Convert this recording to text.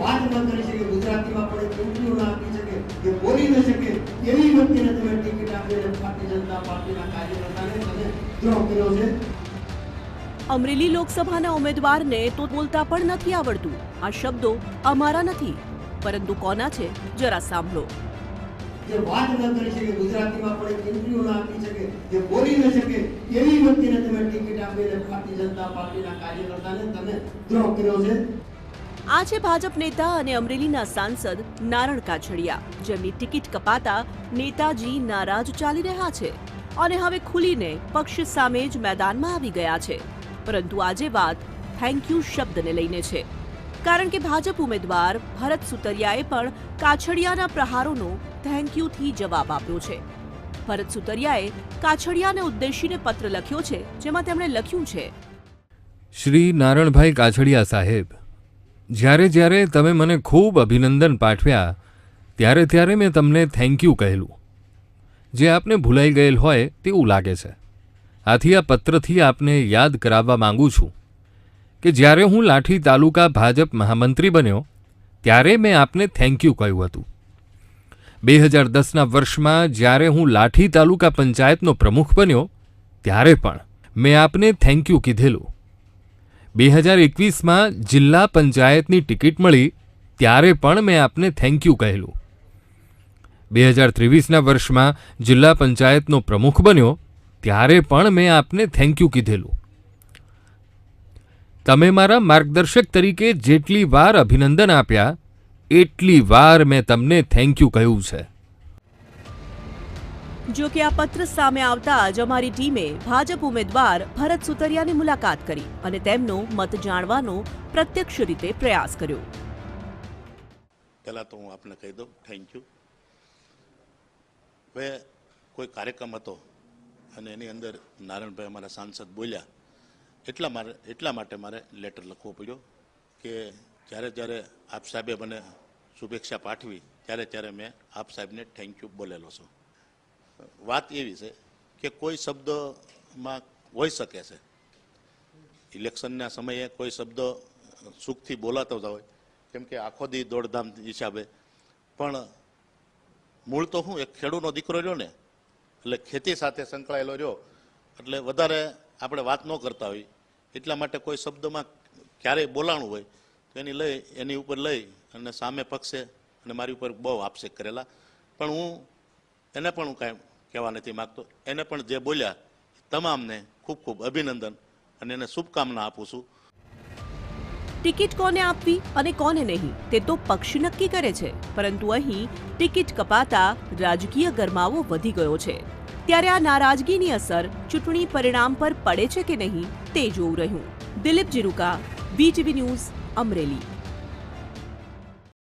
વાત ન કરી શકે ગુજરાતીમાં પણ ચૂંટણીઓ ના આપી શકે કે બોલી ન શકે એવી વ્યક્તિને તમે ટિકિટ આપીને ભારતીય જનતા પાર્ટીના કાર્યકર્તાને તમે દ્રોહ કર્યો છે. અમરેલી લોકસભાના ઉમેદવારને તો બોલતા પણ નથી આવડતું. આ શબ્દો અમારા નથી પરંતુ કોના છે જરા સાંભળો. જે વાત ન કરી શકે ગુજરાતીમાં પણ ચૂંટણીઓ ના આપી શકે જે બોલી ન શકે એવી વ્યક્તિને તમે ટિકિટ આપીને ભારતીય જનતા પાર્ટીના કાર્યકર્તાને તમે દ્રોહ કર્યો છે. આ છે ભાજપ નેતા અને અમરેલીના સાંસદ નારણ કાછડિયા, જેમની ટિકિટ કપાતા નેતાજી નારાજ ચાલી રહ્યા છે અને હવે ખુલીને પક્ષ સામે જ મેદાનમાં આવી ગયા છે. પરંતુ આજે વાત થેન્ક યુ શબ્દને લઈને છે. કારણ કે ભાજપ ઉમેદવાર ભરત સુતરિયાએ પણ કાછડિયાના પ્રહારોનો થેન્ક યુથી જવાબ આપ્યો છે. ભરત સુતરિયાએ કાછડિયાને ઉદ્દેશીને પત્ર લખ્યો છે, જેમાં તેમણે લખ્યું છે, શ્રી નારણભાઈ કાછડિયા સાહેબ જ્યારે જ્યારે તમે મને ખૂબ અભિનંદન પાઠવ્યા, ત્યારે ત્યારે મેં તમને થેન્ક યુ કહેલું. જે આપને ભૂલાઈ ગયેલ હોય તેવું લાગે છે. આથી આ પત્રથી આપને યાદ કરાવવા માંગુ છું કે જ્યારે હું લાઠી તાલુકા ભાજપ મહામંત્રી બન્યો, ત્યારે મેં આપને થેન્ક યુ કહ્યું હતું. બે હજાર દસના વર્ષમાં જ્યારે હું લાઠી તાલુકા પંચાયતનો પ્રમુખ બન્યો, ત્યારે પણ મેં આપને થેન્ક યુ કીધેલું. બે હજાર એકવીસમાં જિલ્લા પંચાયતની ટિકિટ મળી, ત્યારે પણ મેં આપને થેન્ક યુ કહેલું. બે હજાર ત્રેવીસના વર્ષમાં જિલ્લા પંચાયતનો પ્રમુખ બન્યો, ત્યારે પણ મેં આપને થેન્ક યુ કીધેલું. તમે મારા માર્ગદર્શક તરીકે જેટલી વાર અભિનંદન આપ્યા, એટલી વાર મેં તમને થેન્ક યુ કહ્યું છે. જો કે આ પત્ર સામે આવતા જ અમારી ટીમે ભાજપ ઉમેદવાર ભરત સુતરિયાની મુલાકાત કરી અને તેમનો મત જાણવાનો પ્રત્યક્ષ રીતે પ્રયાસ કર્યો. પહેલાં તો હું આપને કહી દઉં થેન્ક યુ હવે કોઈ કાર્યક્રમ હતો અને એની અંદર નારાયણભાઈ અમારા સાંસદ બોલ્યા, એટલા મારે, એટલા માટે મારે લેટર લખવો પડ્યો કે જ્યારે જ્યારે આપ સાહેબે મને શુભેચ્છા પાઠવી, ત્યારે ત્યારે મેં આપ સાહેબને થેન્ક યુ બોલેલો છું. વાત એવી છે કે કોઈ શબ્દમાં હોઈ શકે છે. ઇલેક્શનના સમયે કોઈ શબ્દ સુખથી બોલાતો હોય, કેમ કે આખો દી દોડધામ હિસાબે. પણ મૂળ તો હું એક ખેડૂતનો દીકરો રહ્યો ને, એટલે ખેતી સાથે સંકળાયેલો રહ્યો, એટલે વધારે આપણે વાત ન કરતા હોય. એટલા માટે કોઈ શબ્દમાં ક્યારેય બોલાણું હોય, તો એની લઈ, એની ઉપર લઈ અને સામે પક્ષે અને મારી ઉપર બહુ આક્ષેપ કરેલા. પણ હું, એને પણ હું કાંઈ કહેવા નથી માગતો. એને પણ જે બોલ્યા, તમામને ખૂબ ખૂબ અભિનંદન અને એને શુભકામના આપું છું. ટિકિટ કોને આપવી અને કોને નહીં, તે તો પક્ષ નક્કી કરે છે. પરંતુ અહીં ટિકિટ કપાતા રાજકીય ગરમાવો વધી ગયો છે. ત્યારે આ નારાજગીની અસર ચૂંટણી પરિણામ પર પડે છે કે નહીં, તે જોવું રહ્યું. Dilip Jiruka VTV news Amreli.